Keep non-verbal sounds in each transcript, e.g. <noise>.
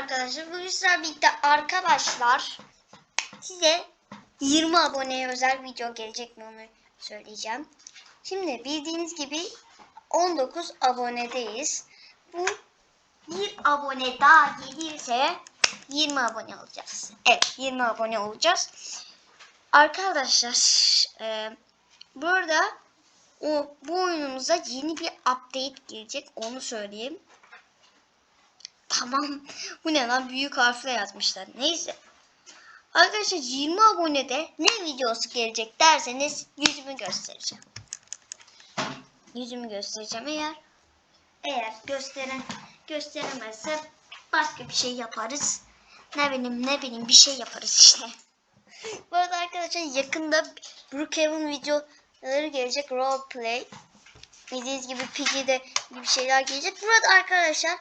arkadaşlar. Bugün sizlerle birlikte arkadaşlar size 20 aboneye özel video gelecek mi onu söyleyeceğim. Şimdi bildiğiniz gibi 19 abonedeyiz. Bu bir abone daha gelirse 20 abone olacağız. Evet 20 abone olacağız. Arkadaşlar e, burada o bu oyunumuza yeni bir update gelecek onu söyleyeyim. Tamam. Bu ne lan? Büyük harfle yazmışlar. Neyse. Arkadaşlar 20 abonede ne videosu gelecek derseniz yüzümü göstereceğim. Yüzümü göstereceğim eğer eğer gösteren gösteremezse başka bir şey yaparız. Ne bileyim ne bileyim bir şey yaparız işte. <laughs> Bu arada arkadaşlar yakında Brookhaven videoları gelecek roleplay. Bildiğiniz gibi Piggy'de bir şeyler gelecek. Burada arkadaşlar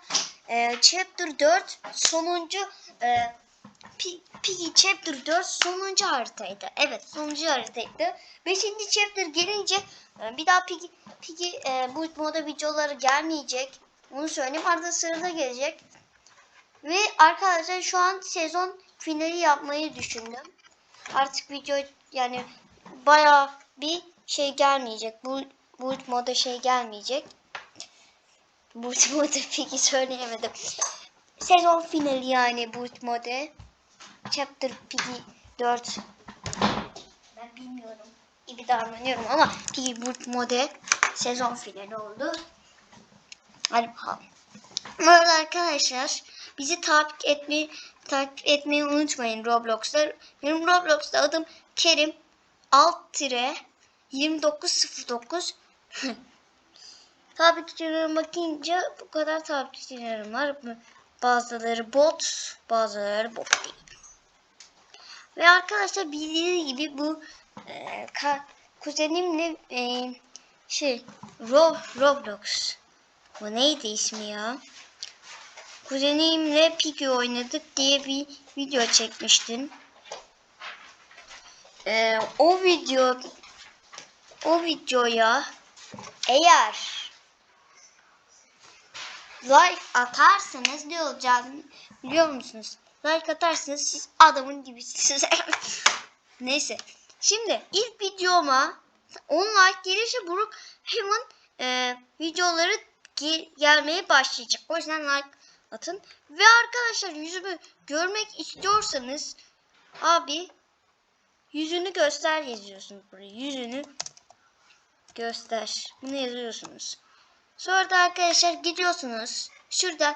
e, Chapter 4 sonuncu e, Pi- Piggy Chapter 4 sonuncu haritaydı. Evet sonuncu haritaydı. 5. Chapter gelince e, bir daha Piggy, Piggy e, bu moda videoları gelmeyecek. Onu söyleyeyim. Arada sırada gelecek. Ve arkadaşlar şu an sezon finali yapmayı düşündüm. Artık video yani bayağı bir şey gelmeyecek. Bu bu moda şey gelmeyecek. Bu <laughs> moda peki söyleyemedim. Sezon finali yani bu moda. Chapter Piggy 4. Ben bilmiyorum gibi davranıyorum ama Piggy Boot mode sezon finali oldu. Hadi bakalım. Bu arada arkadaşlar bizi takip etmeyi takip etmeyi unutmayın Roblox'ta. Benim Roblox'ta adım Kerim alt tire 2909 <laughs> takipçilerime bakınca bu kadar takipçilerim var. Bazıları bot, bazıları bot değil. Ve arkadaşlar bildiğiniz gibi bu e, ka, kuzenimle e, şey Ro, Roblox bu neydi ismi ya? Kuzenimle Piggy oynadık diye bir video çekmiştim. E, o video o videoya eğer like atarsanız ne olacağını biliyor musunuz? Like atarsanız siz adamın gibisiniz. <laughs> Neyse. Şimdi ilk videoma 10 like gelirse Brook Heaven e, videoları ge- gelmeye başlayacak. O yüzden like atın. Ve arkadaşlar yüzümü görmek istiyorsanız abi yüzünü göster yazıyorsunuz buraya. Yüzünü göster. Bunu yazıyorsunuz. Sonra da arkadaşlar gidiyorsunuz. Şurada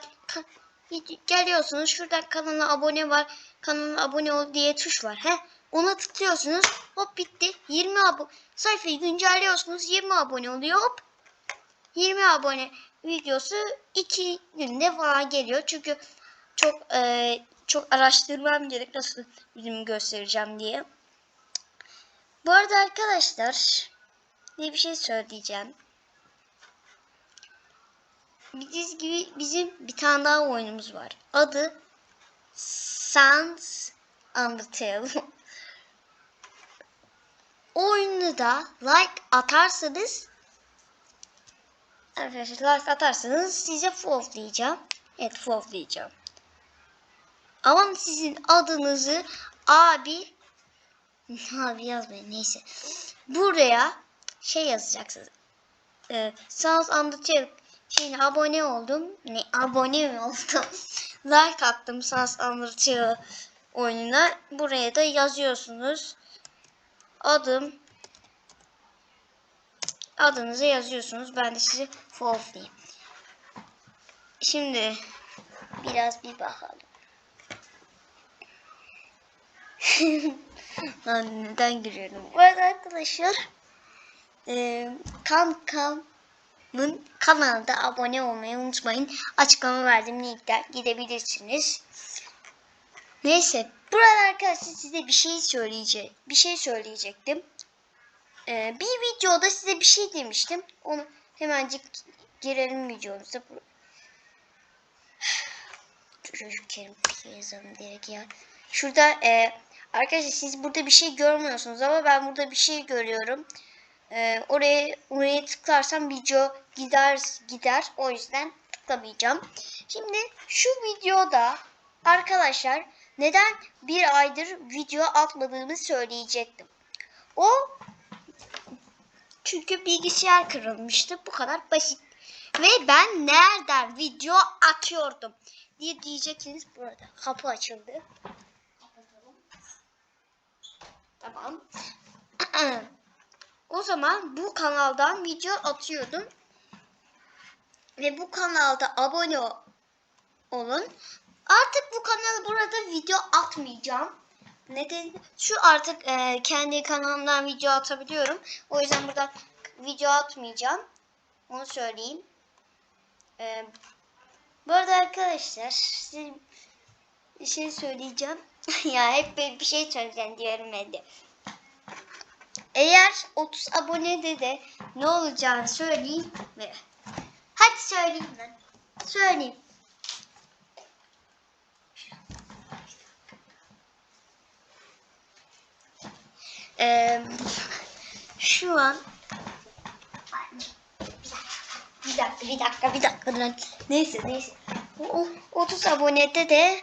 geliyorsunuz. Şuradan kanala abone var. Kanala abone ol diye tuş var. He? Ona tıklıyorsunuz. Hop bitti. 20 abone. Sayfayı güncelliyorsunuz. 20 abone oluyor. Hop. 20 abone videosu 2 günde falan geliyor. Çünkü çok e, çok araştırmam gerek nasıl yüzümü göstereceğim diye. Bu arada arkadaşlar bir şey söyleyeceğim. Bildiğiniz gibi bizim bir tane daha oyunumuz var. Adı Sans Undertale. o <laughs> oyunu da like atarsanız Arkadaşlar like atarsanız size diyeceğim. Evet diyeceğim. Ama sizin adınızı abi <laughs> abi yazmayın neyse. Buraya şey yazacaksınız. Ee, Sans Undertale şeyine abone oldum. Ne abone mi oldum? <laughs> like attım Sans Undertale oyununa. Buraya da yazıyorsunuz. Adım adınızı yazıyorsunuz. Ben de size follow diyeyim. Şimdi biraz bir bakalım. <laughs> Lan neden gülüyorum? Bu arada arkadaşlar e, kankamın kanalına abone olmayı unutmayın. Açıklama verdim linkten gidebilirsiniz. Neyse burada arkadaşlar size bir şey söyleyecek bir şey söyleyecektim. Ee, bir videoda size bir şey demiştim. Onu hemencik girelim videomuza. Çocuk kerim yazalım direkt ya. Şurada e, arkadaşlar siz burada bir şey görmüyorsunuz ama ben burada bir şey görüyorum. E, oraya oraya tıklarsam video gider gider. O yüzden tıklamayacağım. Şimdi şu videoda arkadaşlar neden bir aydır video atmadığımı söyleyecektim. O çünkü bilgisayar kırılmıştı. Bu kadar basit. Ve ben nereden video atıyordum diye diyeceksiniz. Burada kapı açıldı. Tamam. <clears throat> o zaman bu kanaldan video atıyordum. Ve bu kanalda abone olun. Artık bu kanalı burada video atmayacağım. Neden? Şu artık e, kendi kanalımdan video atabiliyorum. O yüzden burada video atmayacağım. Onu söyleyeyim. E, bu arada arkadaşlar size bir şey söyleyeceğim. <laughs> ya hep bir şey söyleyeceğim diyorum de. Eğer 30 abonede de ne olacağını söyleyeyim mi? Hadi söyleyeyim ben. Söyleyeyim. Ee, şu an bir dakika bir dakika bir dakika lan. Neyse neyse. O, o 30 abonede de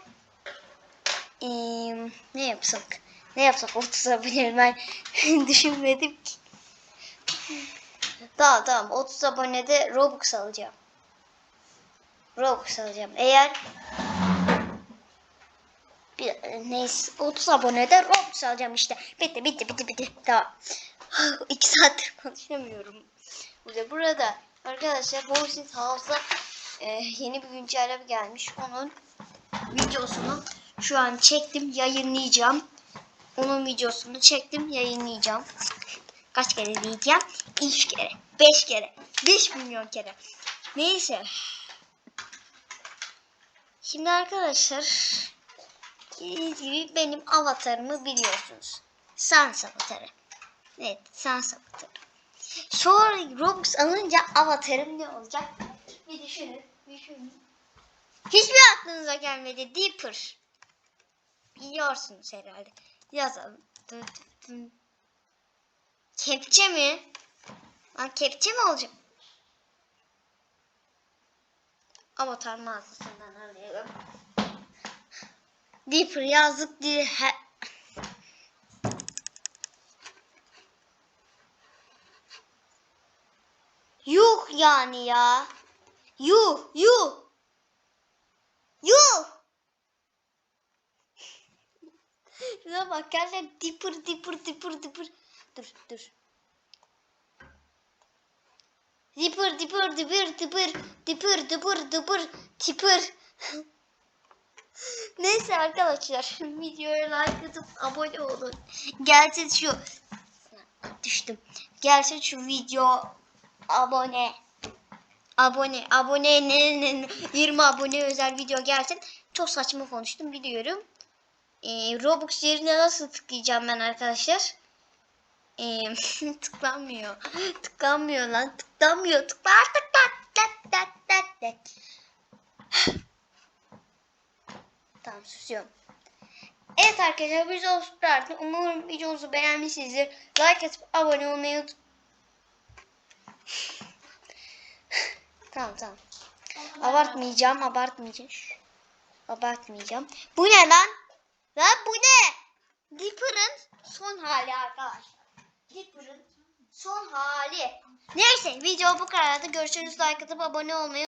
ee, ne yapsak? Ne yapsak 30 abone ben <laughs> düşünmedim ki. Tamam tamam 30 abonede Robux alacağım. Robux alacağım. Eğer bir, neyse 30 abonede Robux alacağım işte. Bitti bitti bitti bitti. Tamam. <laughs> 2 saattir konuşamıyorum. Burada, burada arkadaşlar Boxing House'a e, yeni bir güncelleme gelmiş. Onun videosunu şu an çektim yayınlayacağım. Onun videosunu çektim yayınlayacağım. Kaç kere diyeceğim? 3 kere, 5 kere, 5 milyon kere. Neyse. Şimdi arkadaşlar Bildiğiniz gibi benim avatarımı biliyorsunuz. Sans avatarı. Evet Sans avatarı. Sonra Robux alınca avatarım ne olacak? Bir düşünün. Düşünün. Hiçbir aklınıza gelmedi. Deeper. Biliyorsunuz herhalde. Yazalım. Kepçe mi? Lan kepçe mi olacak? Avatar mağazasından alıyorum. Deeper yazdık diye he... Yuh yani ya. Yuh yuh. Yuh. <laughs> Şuna bak gerçekten dipır dipır dipır dipır. Dur dur. Dipır dipır dipır dipır dipır dipır dipır dipır. <laughs> Neyse arkadaşlar <laughs> videoya like atıp abone olun. Gelsin şu düştüm. Gelsin şu video abone abone abone ne, ne, ne, 20 abone özel video gelsin. Çok saçma konuştum biliyorum. Ee, Robux yerine nasıl tıklayacağım ben arkadaşlar? Ee, <laughs> tıklanmıyor. Tıklanmıyor lan. Tıklanmıyor. Tıkla tıkla tıkla tıkla tıkla. Tamam susuyorum. Evet arkadaşlar bu kadar. Umarım videomuzu beğenmişsinizdir. Like atıp abone olmayı unut- tamam tamam. Abartmayacağım abartmayacağım. Abartmayacağım. Bu ne lan? Lan bu ne? Dipper'ın son hali arkadaşlar. Dipper'ın son hali. Neyse video bu kadardı. Görüşürüz. Like atıp abone olmayı